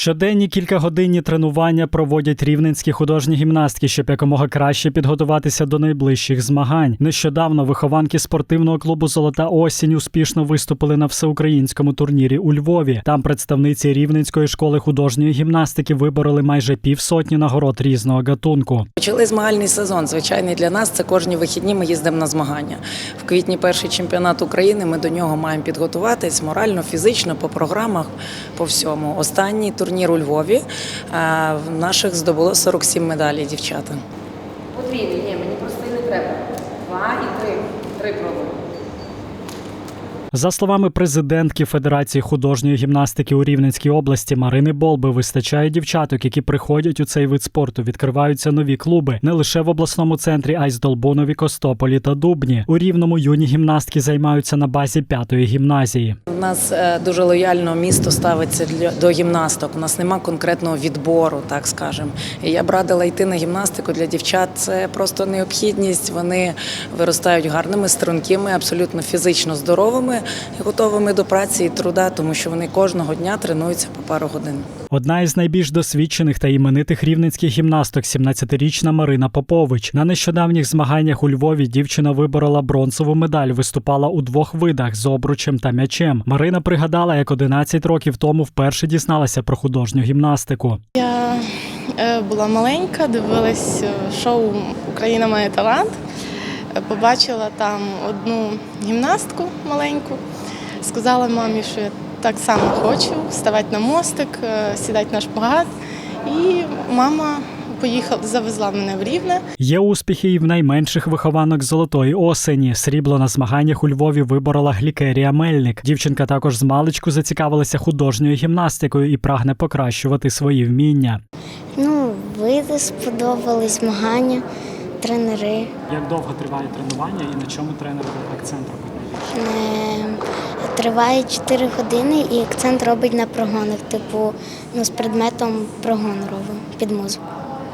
Щоденні кількагодинні тренування проводять рівненські художні гімнастки, щоб якомога краще підготуватися до найближчих змагань. Нещодавно вихованки спортивного клубу Золота осінь успішно виступили на всеукраїнському турнірі у Львові. Там представниці рівненської школи художньої гімнастики вибороли майже півсотні нагород різного гатунку. Почали змагальний сезон. Звичайний для нас це кожні вихідні. Ми їздимо на змагання. В квітні перший чемпіонат України. Ми до нього маємо підготуватись морально, фізично, по програмах, по всьому. Останній турнір у Львові е, в наших здобуло 47 медалей дівчата. Подвійний, ні, мені просто і не треба. Два і три. Три пробую. За словами президентки Федерації художньої гімнастики у Рівненській області Марини Болби, вистачає дівчаток, які приходять у цей вид спорту. Відкриваються нові клуби не лише в обласному центрі, а й з Долбунові, Костополі та Дубні. У рівному юні гімнастки займаються на базі п'ятої гімназії. У нас е, дуже лояльно місто ставиться до гімнасток. У нас нема конкретного відбору, так скажемо. І я б радила йти на гімнастику для дівчат. Це просто необхідність. Вони виростають гарними, стрункими, абсолютно фізично здоровими і готовими до праці і труда, тому що вони кожного дня тренуються по пару годин. Одна із найбільш досвідчених та іменитих рівненських гімнасток, 17-річна Марина Попович. На нещодавніх змаганнях у Львові дівчина виборола бронзову медаль, виступала у двох видах з обручем та м'ячем. Марина пригадала, як 11 років тому вперше дізналася про художню гімнастику. Я е, була маленька, дивилась е, шоу Україна має талант. Побачила там одну гімнастку маленьку. Сказала мамі, що я так само хочу вставати на мостик, е, сідати на шпагат. І мама поїхала, завезла мене в Рівне. Є успіхи і в найменших вихованок золотої осені. Срібло на змаганнях у Львові виборола Глікерія Мельник. Дівчинка також з маличку зацікавилася художньою гімнастикою і прагне покращувати свої вміння. Ну, види сподобались, змагання, тренери. Як довго триває тренування і на чому тренер акцент робить? Е, Триває 4 години і акцент робить на прогонах, типу ну, з предметом прогон робимо під музику.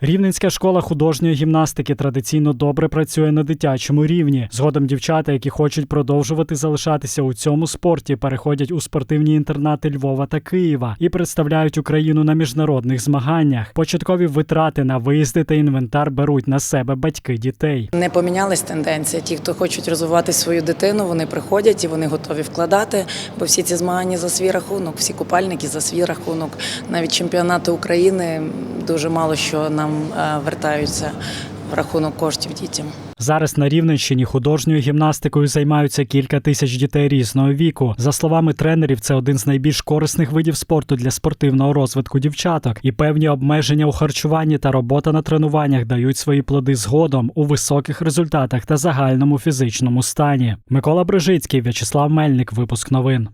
Рівненська школа художньої гімнастики традиційно добре працює на дитячому рівні. Згодом дівчата, які хочуть продовжувати залишатися у цьому спорті, переходять у спортивні інтернати Львова та Києва і представляють Україну на міжнародних змаганнях. Початкові витрати на виїзди та інвентар беруть на себе батьки дітей. Не помінялась тенденція. Ті, хто хочуть розвивати свою дитину, вони приходять і вони готові вкладати, бо всі ці змагання за свій рахунок, всі купальники за свій рахунок. Навіть чемпіонати України дуже мало що нам е, вертаються в рахунок коштів дітям. Зараз на Рівненщині художньою гімнастикою займаються кілька тисяч дітей різного віку. За словами тренерів, це один з найбільш корисних видів спорту для спортивного розвитку дівчаток. І певні обмеження у харчуванні та робота на тренуваннях дають свої плоди згодом у високих результатах та загальному фізичному стані. Микола Брижицький, В'ячеслав Мельник, випуск новин.